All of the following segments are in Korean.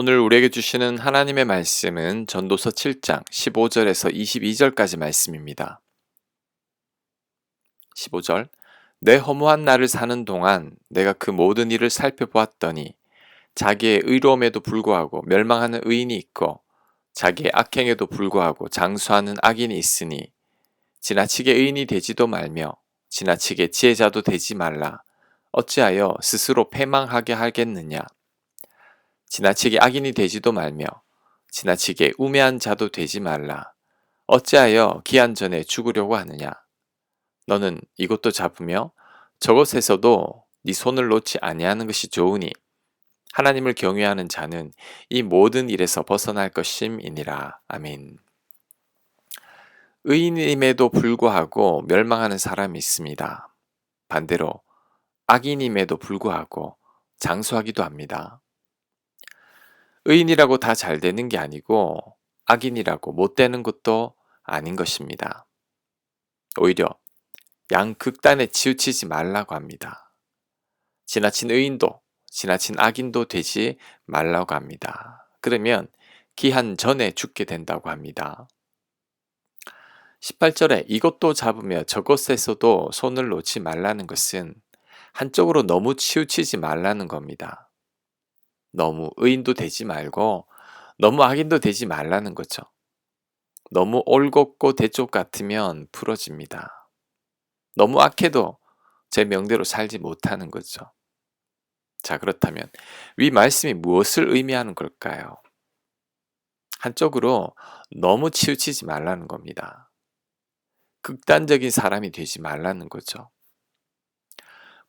오늘 우리에게 주시는 하나님의 말씀은 전도서 7장 15절에서 22절까지 말씀입니다. 15절. 내 허무한 날을 사는 동안 내가 그 모든 일을 살펴보았더니 자기의 의로움에도 불구하고 멸망하는 의인이 있고 자기의 악행에도 불구하고 장수하는 악인이 있으니 지나치게 의인이 되지도 말며 지나치게 지혜자도 되지 말라. 어찌하여 스스로 패망하게 하겠느냐 지나치게 악인이 되지도 말며 지나치게 우매한 자도 되지 말라. 어찌하여 기한 전에 죽으려고 하느냐? 너는 이것도 잡으며 저것에서도 네 손을 놓지 아니하는 것이 좋으니 하나님을 경외하는 자는 이 모든 일에서 벗어날 것임이니라. 아멘. 의인임에도 불구하고 멸망하는 사람이 있습니다. 반대로 악인임에도 불구하고 장수하기도 합니다. 의인이라고 다 잘 되는 게 아니고 악인이라고 못 되는 것도 아닌 것입니다. 오히려 양극단에 치우치지 말라고 합니다. 지나친 의인도 지나친 악인도 되지 말라고 합니다. 그러면 기한 전에 죽게 된다고 합니다. 18절에 이것도 잡으며 저것에서도 손을 놓지 말라는 것은 한쪽으로 너무 치우치지 말라는 겁니다. 너무 의인도 되지 말고 너무 악인도 되지 말라는 거죠. 너무 올곧고 대쪽 같으면 부러집니다. 너무 악해도 제 명대로 살지 못하는 거죠. 자, 그렇다면 위 말씀이 무엇을 의미하는 걸까요? 한쪽으로 너무 치우치지 말라는 겁니다. 극단적인 사람이 되지 말라는 거죠.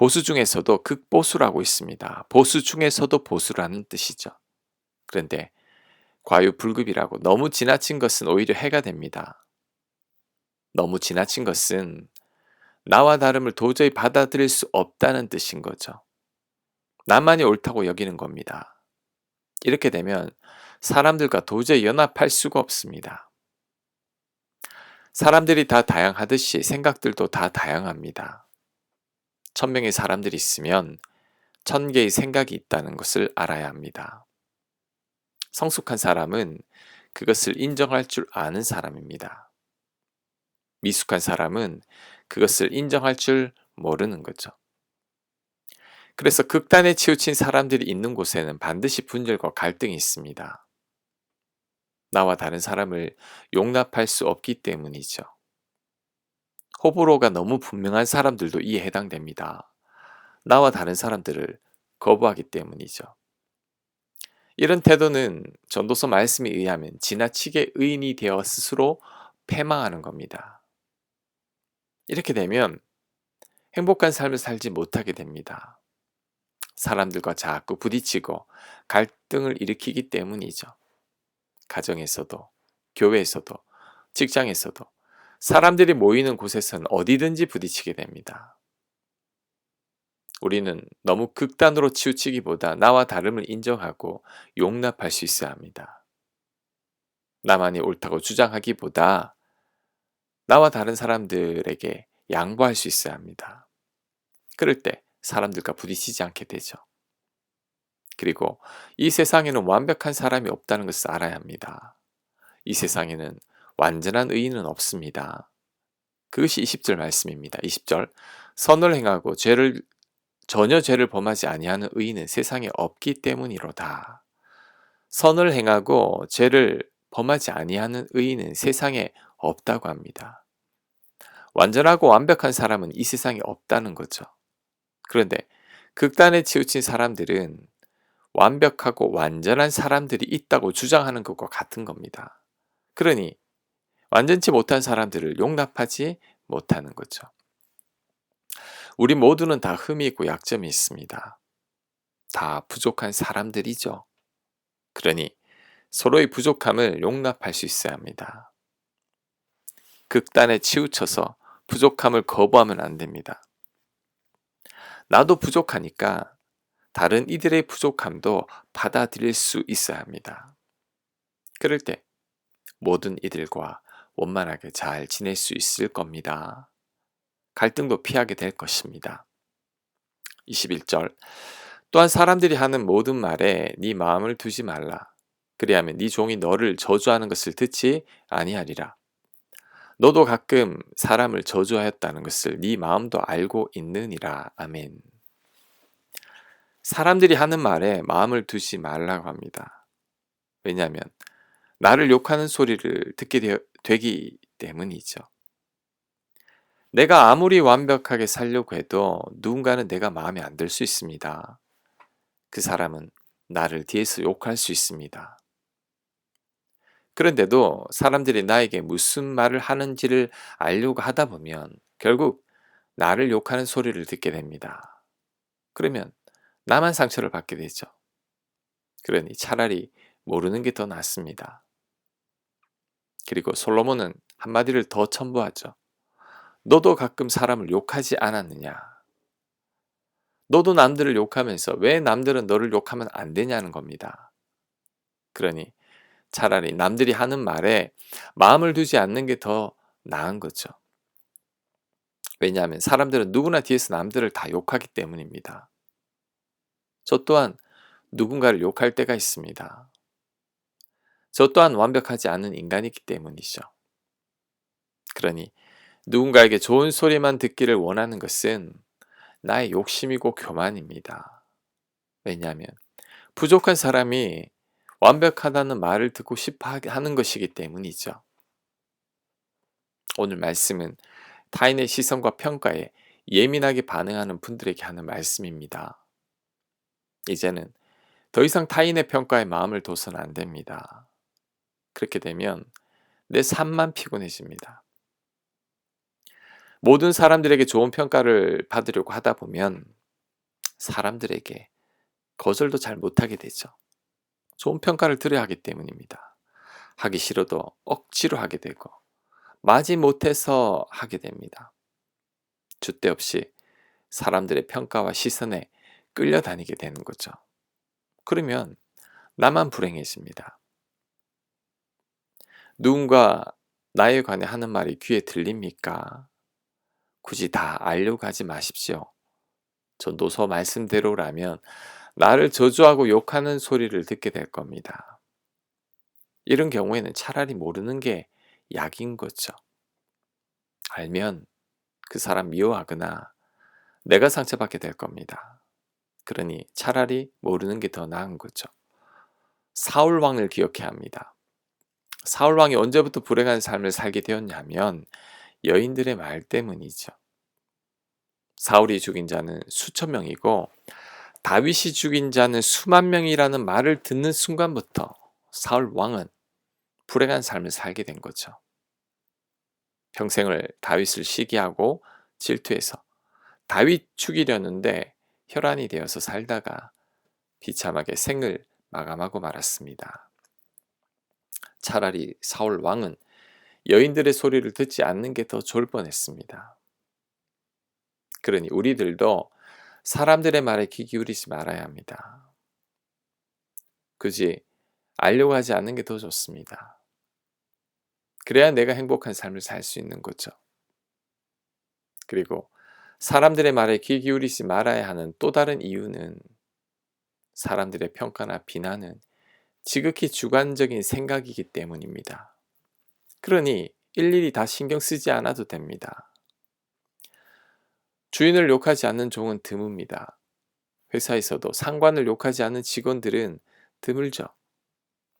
보수 중에서도 극보수라고 있습니다. 보수 중에서도 보수라는 뜻이죠. 그런데 과유불급이라고 너무 지나친 것은 오히려 해가 됩니다. 너무 지나친 것은 나와 다름을 도저히 받아들일 수 없다는 뜻인 거죠. 나만이 옳다고 여기는 겁니다. 이렇게 되면 사람들과 도저히 연합할 수가 없습니다. 사람들이 다 다양하듯이 생각들도 다 다양합니다. 천 명의 사람들이 있으면 천 개의 생각이 있다는 것을 알아야 합니다. 성숙한 사람은 그것을 인정할 줄 아는 사람입니다. 미숙한 사람은 그것을 인정할 줄 모르는 거죠. 그래서 극단에 치우친 사람들이 있는 곳에는 반드시 분열과 갈등이 있습니다. 나와 다른 사람을 용납할 수 없기 때문이죠. 호불호가 너무 분명한 사람들도 이에 해당됩니다. 나와 다른 사람들을 거부하기 때문이죠. 이런 태도는 전도서 말씀에 의하면 지나치게 의인이 되어 스스로 패망하는 겁니다. 이렇게 되면 행복한 삶을 살지 못하게 됩니다. 사람들과 자꾸 부딪히고 갈등을 일으키기 때문이죠. 가정에서도, 교회에서도, 직장에서도, 사람들이 모이는 곳에선 어디든지 부딪히게 됩니다. 우리는 너무 극단으로 치우치기보다 나와 다름을 인정하고 용납할 수 있어야 합니다. 나만이 옳다고 주장하기보다 나와 다른 사람들에게 양보할 수 있어야 합니다. 그럴 때 사람들과 부딪히지 않게 되죠. 그리고 이 세상에는 완벽한 사람이 없다는 것을 알아야 합니다. 이 세상에는 완전한 의인은 없습니다. 그것이 20절 말씀입니다. 20절 선을 행하고 죄를 전혀 죄를 범하지 아니하는 의인은 세상에 없기 때문이로다. 선을 행하고 죄를 범하지 아니하는 의인은 세상에 없다고 합니다. 완전하고 완벽한 사람은 이 세상에 없다는 거죠. 그런데 극단에 치우친 사람들은 완벽하고 완전한 사람들이 있다고 주장하는 것과 같은 겁니다. 그러니 완전치 못한 사람들을 용납하지 못하는 거죠. 우리 모두는 다 흠이 있고 약점이 있습니다. 다 부족한 사람들이죠. 그러니 서로의 부족함을 용납할 수 있어야 합니다. 극단에 치우쳐서 부족함을 거부하면 안 됩니다. 나도 부족하니까 다른 이들의 부족함도 받아들일 수 있어야 합니다. 그럴 때 모든 이들과 원만하게 잘 지낼 수 있을 겁니다. 갈등도 피하게 될 것입니다. 21절 또한 사람들이 하는 모든 말에 네 마음을 두지 말라. 그리하면 네 종이 너를 저주하는 것을 듣지 아니하리라. 너도 가끔 사람을 저주하였다는 것을 네 마음도 알고 있느니라. 아멘. 사람들이 하는 말에 마음을 두지 말라고 합니다. 왜냐하면 나를 욕하는 소리를 듣게 되, 되기 때문이죠. 내가 아무리 완벽하게 살려고 해도 누군가는 내가 마음에 안 들 수 있습니다. 그 사람은 나를 뒤에서 욕할 수 있습니다. 그런데도 사람들이 나에게 무슨 말을 하는지를 알려고 하다 보면 결국 나를 욕하는 소리를 듣게 됩니다. 그러면 나만 상처를 받게 되죠. 그러니 차라리 모르는 게 더 낫습니다. 그리고 솔로몬은 한마디를 더 첨부하죠. 너도 가끔 사람을 욕하지 않았느냐? 너도 남들을 욕하면서 왜 남들은 너를 욕하면 안 되냐는 겁니다. 그러니 차라리 남들이 하는 말에 마음을 두지 않는 게 더 나은 거죠. 왜냐하면 사람들은 누구나 뒤에서 남들을 다 욕하기 때문입니다. 저 또한 누군가를 욕할 때가 있습니다. 저 또한 완벽하지 않은 인간이기 때문이죠. 그러니 누군가에게 좋은 소리만 듣기를 원하는 것은 나의 욕심이고 교만입니다. 왜냐하면 부족한 사람이 완벽하다는 말을 듣고 싶어 하는 것이기 때문이죠. 오늘 말씀은 타인의 시선과 평가에 예민하게 반응하는 분들에게 하는 말씀입니다. 이제는 더 이상 타인의 평가에 마음을 둬서는 안 됩니다. 그렇게 되면 내 삶만 피곤해집니다. 모든 사람들에게 좋은 평가를 받으려고 하다 보면 사람들에게 거절도 잘 못하게 되죠. 좋은 평가를 들어야 하기 때문입니다. 하기 싫어도 억지로 하게 되고 마지 못해서 하게 됩니다. 주대 없이 사람들의 평가와 시선에 끌려다니게 되는 거죠. 그러면 나만 불행해집니다. 누군가 나에 관해 하는 말이 귀에 들립니까? 굳이 다 알려고 하지 마십시오. 전도서 말씀대로라면 나를 저주하고 욕하는 소리를 듣게 될 겁니다. 이런 경우에는 차라리 모르는 게 약인 거죠. 알면 그 사람 미워하거나 내가 상처받게 될 겁니다. 그러니 차라리 모르는 게 더 나은 거죠. 사울 왕을 기억해야 합니다. 사울 왕이 언제부터 불행한 삶을 살게 되었냐면 여인들의 말 때문이죠. 사울이 죽인 자는 수천 명이고 다윗이 죽인 자는 수만 명이라는 말을 듣는 순간부터 사울 왕은 불행한 삶을 살게 된 거죠. 평생을 다윗을 시기하고 질투해서 다윗 죽이려는데 혈안이 되어서 살다가 비참하게 생을 마감하고 말았습니다. 차라리 사울 왕은 여인들의 소리를 듣지 않는 게 더 좋을 뻔했습니다. 그러니 우리들도 사람들의 말에 귀 기울이지 말아야 합니다. 그지 알려고 하지 않는 게 더 좋습니다. 그래야 내가 행복한 삶을 살 수 있는 거죠. 그리고 사람들의 말에 귀 기울이지 말아야 하는 또 다른 이유는 사람들의 평가나 비난은 지극히 주관적인 생각이기 때문입니다. 그러니 일일이 다 신경 쓰지 않아도 됩니다. 주인을 욕하지 않는 종은 드뭅니다. 회사에서도 상관을 욕하지 않는 직원들은 드물죠.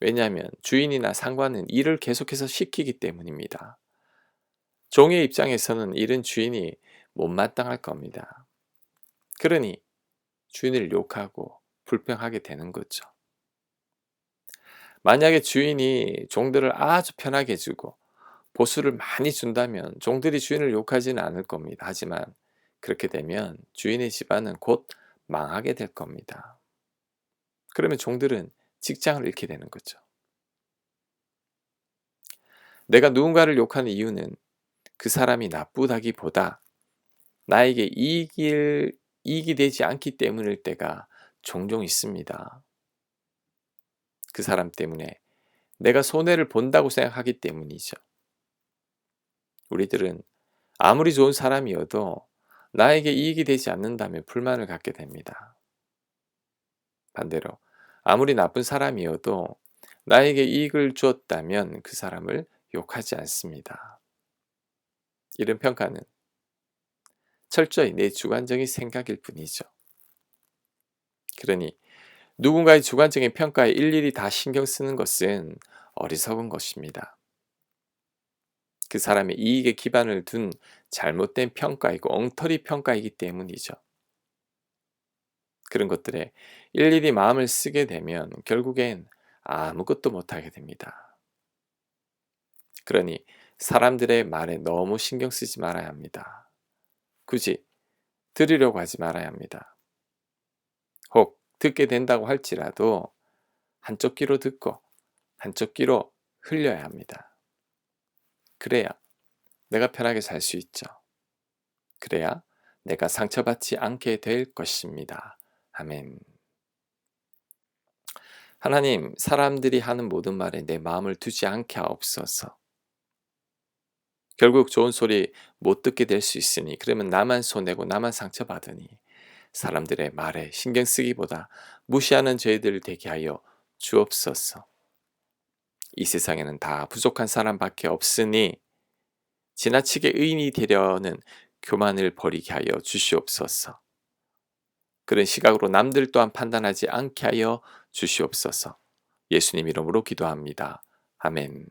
왜냐하면 주인이나 상관은 일을 계속해서 시키기 때문입니다. 종의 입장에서는 일은 주인이 못마땅할 겁니다. 그러니 주인을 욕하고 불평하게 되는 거죠. 만약에 주인이 종들을 아주 편하게 해주고 보수를 많이 준다면 종들이 주인을 욕하지는 않을 겁니다. 하지만 그렇게 되면 주인의 집안은 곧 망하게 될 겁니다. 그러면 종들은 직장을 잃게 되는 거죠. 내가 누군가를 욕하는 이유는 그 사람이 나쁘다기보다 나에게 이익을, 이익이 되지 않기 때문일 때가 종종 있습니다. 그 사람 때문에 내가 손해를 본다고 생각하기 때문이죠. 우리들은 아무리 좋은 사람이어도 나에게 이익이 되지 않는다면 불만을 갖게 됩니다. 반대로 아무리 나쁜 사람이어도 나에게 이익을 주었다면 그 사람을 욕하지 않습니다. 이런 평가는 철저히 내 주관적인 생각일 뿐이죠. 그러니 누군가의 주관적인 평가에 일일이 다 신경 쓰는 것은 어리석은 것입니다. 그 사람의 이익에 기반을 둔 잘못된 평가이고 엉터리 평가이기 때문이죠. 그런 것들에 일일이 마음을 쓰게 되면 결국엔 아무것도 못하게 됩니다. 그러니 사람들의 말에 너무 신경 쓰지 말아야 합니다. 굳이 들으려고 하지 말아야 합니다. 혹 듣게 된다고 할지라도 한쪽 귀로 듣고 한쪽 귀로 흘려야 합니다. 그래야 내가 편하게 살 수 있죠. 그래야 내가 상처받지 않게 될 것입니다. 아멘. 하나님, 사람들이 하는 모든 말에 내 마음을 두지 않게 하옵소서. 결국 좋은 소리 못 듣게 될 수 있으니 그러면 나만 손해고 나만 상처받으니 사람들의 말에 신경 쓰기보다 무시하는 죄들 되게 하여 주옵소서. 이 세상에는 다 부족한 사람밖에 없으니 지나치게 의인이 되려는 교만을 버리게 하여 주시옵소서. 그런 시각으로 남들 또한 판단하지 않게 하여 주시옵소서. 예수님 이름으로 기도합니다. 아멘.